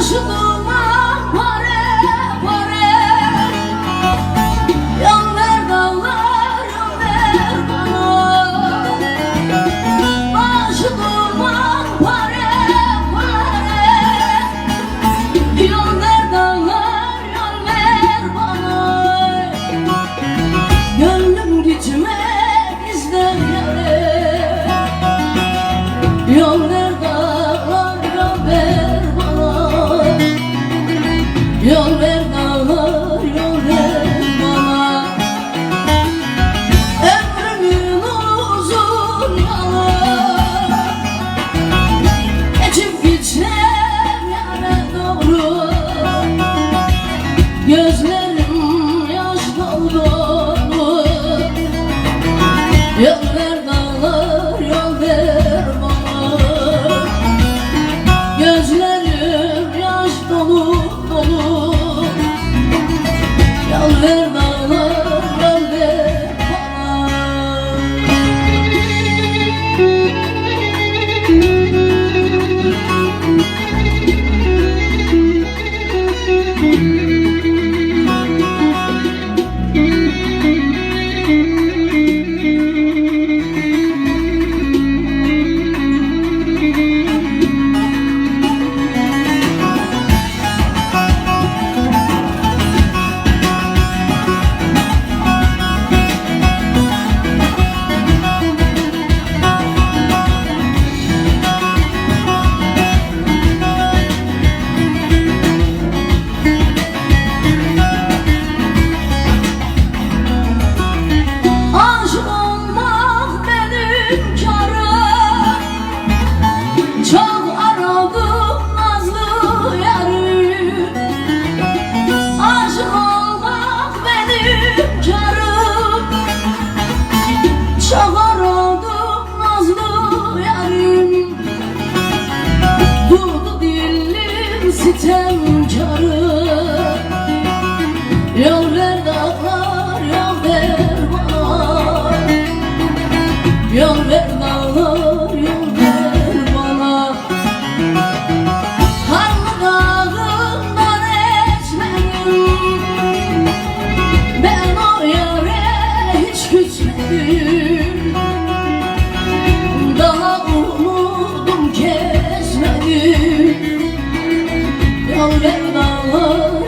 ajudou. Ethem carı Yol ver dağlar, yol ver bana Yol ver dağlar, yol ver bana Harlı dağından etmedim Ben o yere hiç küsmedim. Daha umudum ki Oh.